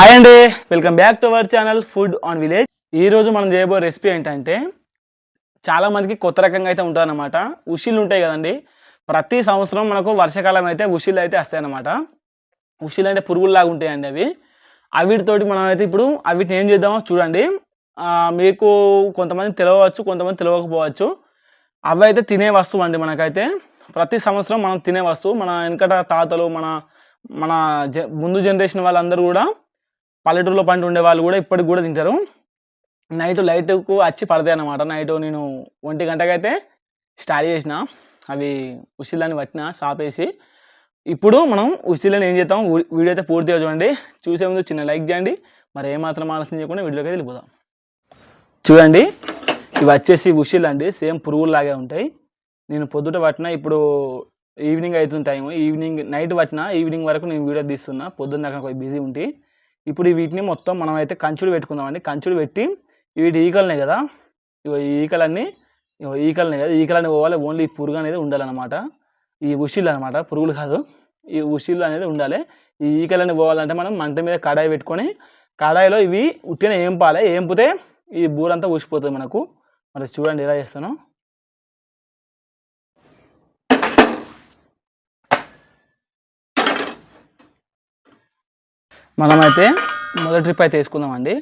Hi అండి. Welcome back to our channel food on village. ఈరోజు మనం చేయబోయే రెసిపీ ఏంటంటే చాలా మందికి కొత్త రకంగా అయితే ఉంటుందన్నమాట. ఉషిలు ఉంటాయి కదండి. ప్రతి సంవత్సరం మనకు వర్షాకాలం అయితే ఉషిలు అయితే వస్తాయి అన్నమాట ఉషిలు అంటే పురుగుల్లాగా ఉంటాయండి అవి. అవిటితోటి మనం అయితే ఇప్పుడు అవిటిని ఏం చేద్దామో చూడండి. మీకు కొంతమంది తెలవచ్చు కొంతమంది తెలియకపోవచ్చు అవి అయితే తినే వస్తువు అండి మనకైతే. ప్రతి సంవత్సరం మనం తినే వస్తువు. మన వెనకట తాతలు మన మన జ ముందు జనరేషన్ వాళ్ళందరూ కూడా పల్లెటూరులో పంట ఉండే వాళ్ళు కూడా ఇప్పటికి కూడా తింటారు. నైట్ లైట్కు వచ్చి పడతాయి అన్నమాట. నైట్ నేను ఒంటి గంటకైతే స్టార్ట్ చేసిన. అవి ఉసిళ్ళని పట్టిన సాపేసి. ఇప్పుడు మనం ఉసిళ్ళని ఏం చేద్దాం? వీడియో అయితే పూర్తిగా చూడండి. చూసే ముందు చిన్న లైక్ చేయండి. మరి ఏమాత్రం ఆలస్యం చేయకుండా వీడియోకి అయితే వెళ్ళిపోదాం. చూడండి. ఇవి వచ్చేసి ఉసిల్ అండి. సేమ్ పురుగుల్లాగే ఉంటాయి. నేను పొద్దుట పట్టిన ఇప్పుడు ఈవినింగ్ అవుతుంది టైం ఈవినింగ్ నైట్ పట్టిన ఈవినింగ్ వరకు నేను వీడియో తీస్తున్నా. పొద్దున్న దాకా కొంచెం బిజీ ఉంటే. ఇప్పుడు వీటిని మొత్తం మనం అయితే కంచుడు పెట్టుకుందామండి. కంచుడు పెట్టి వీటి ఈకలనే కదా. ఇగో ఈ ఈకలన్నీ ఈకలనే కదా. ఈకలన్నీ పోవాలి. ఓన్లీ ఈ పురుగు అనేది ఉండాలన్నమాట. ఈ ఉషిళ్ళు అనమాట పురుగులు కాదు. ఈ ఉషిళ్ళు అనేది ఉండాలి. ఈ ఈకలన్నీ పోవాలంటే మనం మంట మీద కడాయి పెట్టుకొని కడాయిలో ఇవి ఉట్టిన ఏంపాలి. ఏంపితే ఈ బూరంతా ఊసిపోతుంది మనకు. మరి చూడండి ఎలా చేస్తాను. మనమైతే మొదటి ట్రిప్ అయితే వేసుకుందామండి.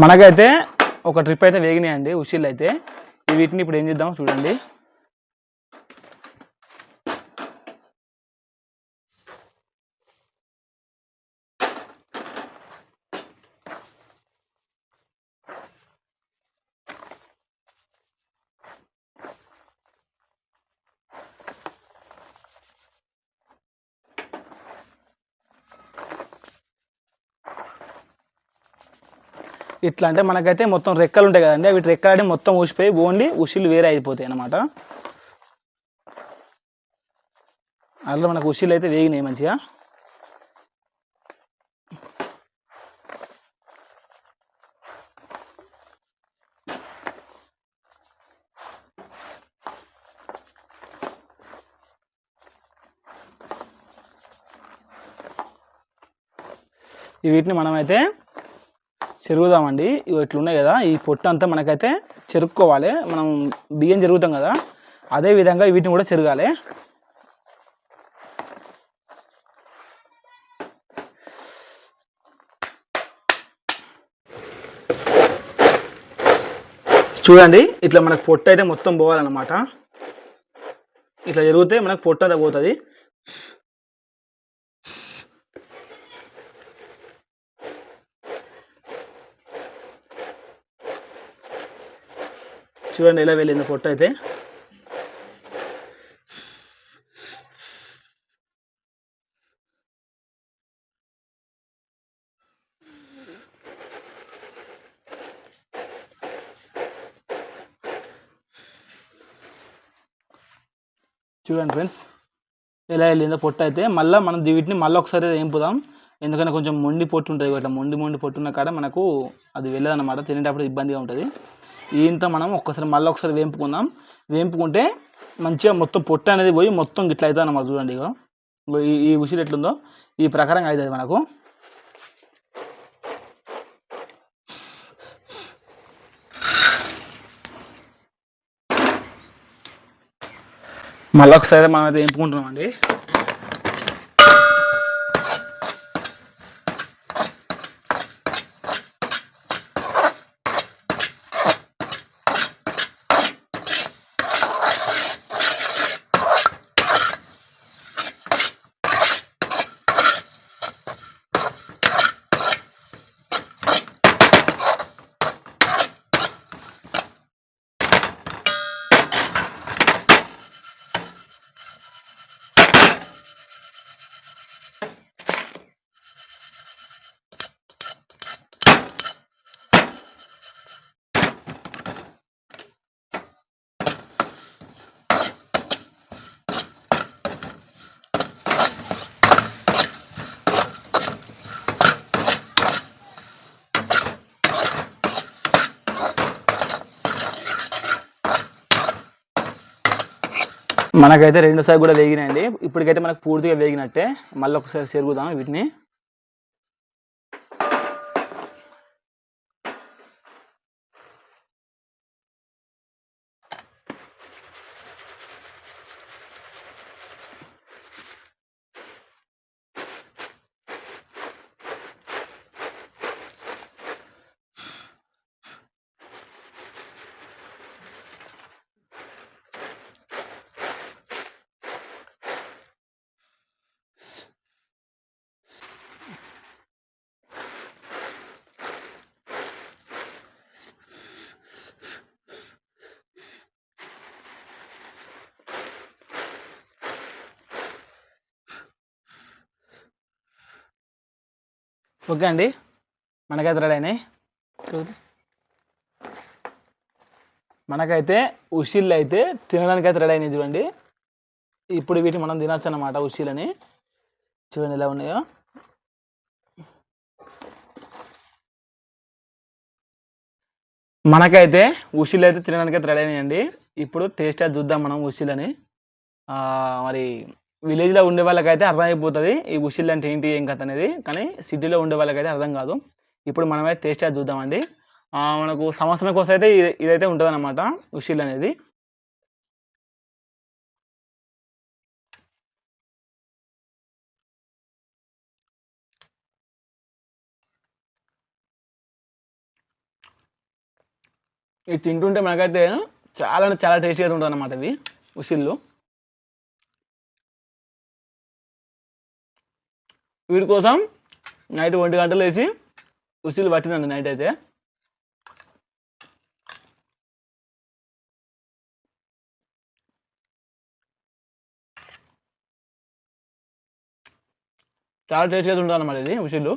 మనకైతే ఒక ట్రిప్ అయితే వేగినాయండి ఉషిల్ అయితే ఈ వీటిని ఇప్పుడు ఏం చేద్దాం చూడండి. ఇట్లా అంటే మనకైతే మొత్తం రెక్కలు ఉంటాయి కదండి అవి రెక్కలు మొత్తం ఊసిపోయి ఓన్లీ ఉసిలు వేరే అయిపోతాయి అనమాట అందులో మనకు ఉసిలు అయితే వేగినాయి మంచిగా. వీటిని మనమైతే చెరుగుదామండి. ఇవి ఇట్లున్నాయి కదా ఈ పొట్టు అంతా మనకైతే చెరుక్కోవాలి. మనం బియ్యం చెరుగుతాం కదా అదే విధంగా వీటిని కూడా చెరగాలి. చూడండి ఇట్లా మనకు పొట్టు అయితే మొత్తం పోవాలన్నమాట. ఇట్లా జరిగితే మనకు పొట్టు అయితే పోతుంది. చూడండి ఎలా వెళ్ళింది పొట్టు అయితే. చూడండి ఫ్రెండ్స్ ఎలా వెళ్ళిందో పొట్టు అయితే. మళ్ళీ మనం వీటిని మళ్ళీ ఒకసారి వేంపుదాం ఎందుకంటే కొంచెం మొండి పొట్టు ఉంటుంది ఇట్లా మొండి మొండి పొట్టు ఉన్న కాడ మనకు అది వెళ్ళదన్నమాట. తినేటప్పుడు ఇబ్బందిగా ఉంటుంది. ఇంత మనం ఒక్కసారి మళ్ళీ ఒకసారి వేంపుకుందాం. వేంపుకుంటే మంచిగా మొత్తం పొట్ట అనేది పోయి మొత్తం గిట్ల అవుతుంది అన్నమాట చూడండి ఇక ఈ ఈ ఉసిరి ఎట్లుందో ఈ ప్రకారంగా అవుతుంది మనకు. మళ్ళీ ఒకసారి మనం అయితే వేపుకుంటున్నామండి. మనకైతే రెండోసారి కూడా వేగినాయండి. ఇప్పటికైతే మనకు పూర్తిగా వేగినట్టే. మళ్ళీ ఒకసారి చెరుగుదాం వీటిని? ఓకే అండి. మనకైతే రెడీ అయినాయి. మనకైతే ఉషిళ్ళు అయితే తినడానికి అయితే రెడీ అయినాయి చూడండి. ఇప్పుడు వీటిని మనం తినచ్చు అన్నమాట ఉషిలని చూడండి ఎలా ఉన్నాయో. మనకైతే ఉషిలు అయితే తినడానికి అయితే రెడీ అయినాయండి. ఇప్పుడు టేస్ట్ చూద్దాం మనం ఉషిలని మరి విలేజ్లో ఉండే వాళ్ళకైతే అర్థమైపోతుంది. ఈ ఉసిల్ అంటే ఏంటి ఏం కథ అనేది. కానీ సిటీలో ఉండే వాళ్ళకైతే అర్థం కాదు. ఇప్పుడు మనమైతే టేస్ట్ అది చూద్దామండి. మనకు సంవత్సరం కోసం అయితే ఇదైతే ఉంటుంది అనమాట అనేది. ఇది తింటుంటే మనకైతే చాలా అంటే చాలా టేస్టీగా ఉంటుంది అనమాట ఇవి ఉసిళ్ళు వీటి కోసం నైట్ ఒంటి గంటలు వేసి ఉసిరి పట్టినండి నైట్ అయితే. చాలా టేస్ట్గా ఉంటుంది అన్నమాట ఇది ఉసిళ్ళు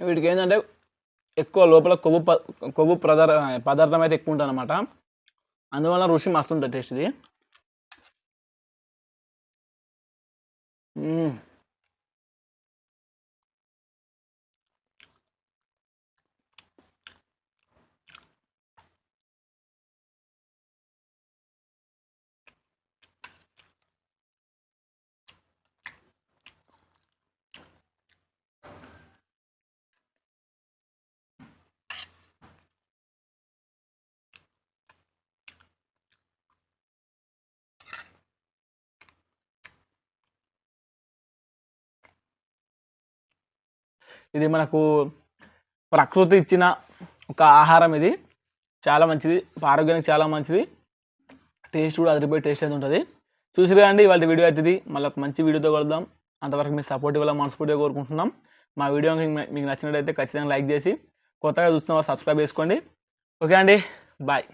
వీటికి ఏంటంటే ఎక్కువ లోపల కొవ్వు ప కొవ్వు పదార్ పదార్థం అయితే ఎక్కువ ఉంటుంది అనమాట అందువల్ల రుచి మస్తు ఉంటుంది టేస్ట్ ఇది ఇది మనకు ప్రకృతి ఇచ్చిన ఒక ఆహారం ఇది. చాలా మంచిది. ఆరోగ్యానికి చాలా మంచిది. టేస్ట్ కూడా అదిరిపోయి టేస్ట్ అయితే ఉంటుంది. చూసిరు కానీ వాళ్ళ వీడియో అవుతుంది మళ్ళీ ఒక మంచి వీడియోతో కలుద్దాం. అంతవరకు మీ సపోర్ట్ ఇవ్వాలని మనస్ఫూర్తిగా కోరుకుంటున్నాం. మా వీడియో మీకు నచ్చినట్టయితే ఖచ్చితంగా లైక్ చేసి కొత్తగా చూస్తున్న సబ్స్క్రైబ్ చేసుకోండి. ఓకే అండి బాయ్.